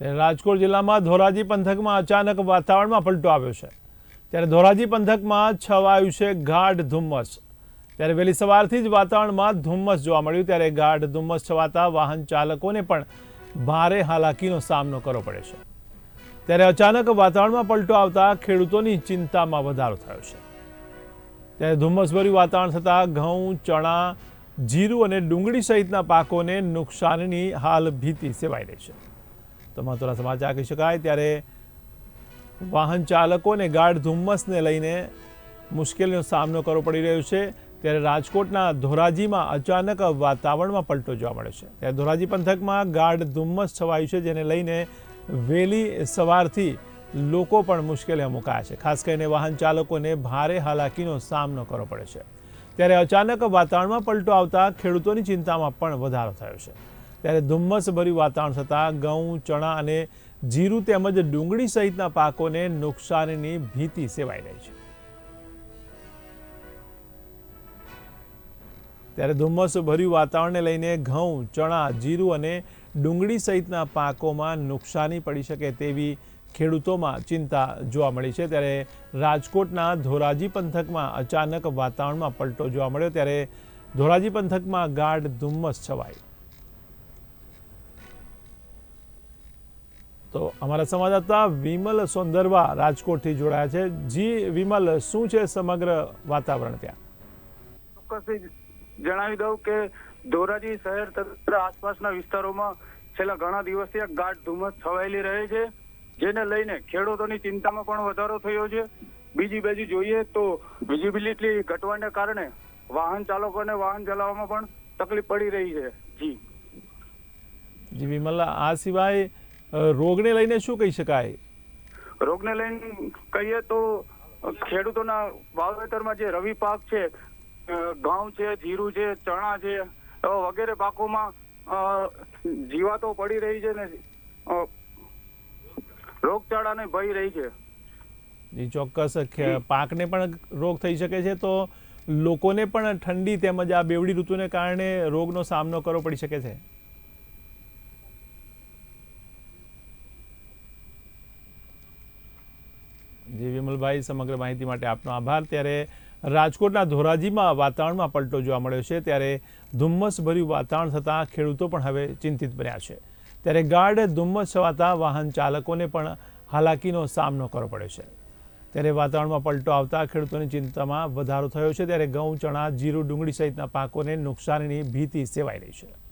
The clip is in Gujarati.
રાજકોટ જિલ્લામાં ધોરાજી પંથકમાં અચાનક વાતાવરણમાં પલટો આવ્યો છે. ત્યારે ધોરાજી પંથકમાં છવાયું છે ગાઢ ધુમ્મસ. ત્યારે વહેલી સવારથી જ વાતાવરણમાં ધુમ્મસ જોવા મળ્યું. ત્યારે ગાઢ ધુમ્મસ છવાતા વાહન ચાલકોને પણ ભારે હાલાકીનો સામનો કરવો પડે છે. ત્યારે અચાનક વાતાવરણમાં પલટો આવતા ખેડૂતોની ચિંતામાં વધારો થયો છે. ત્યારે ધુમ્મસભર્યું વાતાવરણ થતાં ઘઉં, ચણા, જીરું અને ડુંગળી સહિતના પાકોને નુકસાનની હાલ ભીતિ સેવાઈ રહી છે. તો મહત્વના સમાચાર કહી શકાય. ત્યારે વાહન ચાલકોને ગાઢ ધુમ્મસને લઈને મુશ્કેલીનો સામનો કરવો પડી રહ્યો છે. ત્યારે રાજકોટના ધોરાજીમાં અચાનક વાતાવરણમાં પલટો જોવા મળે છે. ત્યારે ધોરાજી પંથકમાં ગાઢ ધુમ્મસ છવાયું છે, જેને લઈને વહેલી સવારથી લોકો પણ મુશ્કેલીમાં મુકાયા છે. ખાસ કરીને વાહન ચાલકોને ભારે હાલાકીનો સામનો કરવો પડે છે. ત્યારે અચાનક વાતાવરણમાં પલટો આવતા ખેડૂતોની ચિંતામાં પણ વધારો થયો છે. ત્યારે ધુમ્મસભર્યું વાતાવરણ થતાં ઘઉં, ચણા અને જીરું તેમજ ડુંગળી સહિતના પાકોને નુકસાનની ભીતિ સેવાઈ રહી છે. ત્યારે ધુમ્મસ ભર્યું વાતાવરણને લઈને ઘઉં, ચણા, જીરું અને ડુંગળી સહિતના પાકોમાં નુકસાની પડી શકે તેવી ખેડૂતોમાં ચિંતા જોવા મળી છે. ત્યારે રાજકોટના ધોરાજી પંથકમાં અચાનક વાતાવરણમાં પલટો જોવા મળ્યો. ત્યારે ધોરાજી પંથકમાં ગાઢ ધુમ્મસ છવાઈ. તો અમારા સંવાદદાતા વિમલ સોંદરવા રાજકોટથી જોડાયા છે. જી વિમલ શું છે સમગ્ર વાતાવરણ ત્યાં? ચોક્કસથી જણાવી દઉં કે ધોરાજી શહેર તથા આસપાસના વિસ્તારોમાં છેલ્લા ઘણા દિવસથી એક ગાઢ ધુમ્મસ છવાયેલી રહે છે જેને લઈને ખેડૂતોની ચિંતામાં પણ વધારો થયો છે. બીજી બાજુ જોઈએ તો વિઝિબિલિટી ઘટવાને કારણે વાહન ચાલકોને વાહન ચલાવવામાં પણ તકલીફ પડી રહી છે. જી. જી વિમલ આ સિવાય રોગને લઈને શું કહી શકાય? રોગને લઈને કહીએ તો ખેડૂતોના વાવેતરમાં જે રવિ પાક છે ઘઉં છે જીરું છે ચણા છે વગેરે પાકોમાં જીવાતો પડી રહી છે ને રોગચાળાને ભય રહી છે. જી ચોક્કસ. પાકને પણ રોગ થઈ શકે છે તો લોકોને પણ ઠંડી તેમજ આ બેવડી ઋતુને કારણે રોગનો સામનો કરવો પડી શકે છે. જી, વિમલભાઈ સમગ્ર માહિતી માટે આપનો આભાર. ત્યારે રાજકોટના ધોરાજીમાં વાતાવરણમાં પલટો જોવા મળ્યો છે. ત્યારે ધુમ્મસભર્યું વાતાવરણ થતાં ખેડૂતો પણ હવે ચિંતિત બન્યા છે. ત્યારે ગાઢ ધુમ્મસ છવાતા વાહન ચાલકોને પણ હાલાકીનો સામનો કરવો પડ્યો છે. ત્યારે વાતાવરણમાં પલટો આવતા ખેડૂતોની ચિંતામાં વધારો થયો છે. ત્યારે ઘઉં, ચણા, જીરું, ડુંગળી સહિતના પાકોને નુકસાનની ભીતિ સેવાઈ રહી છે.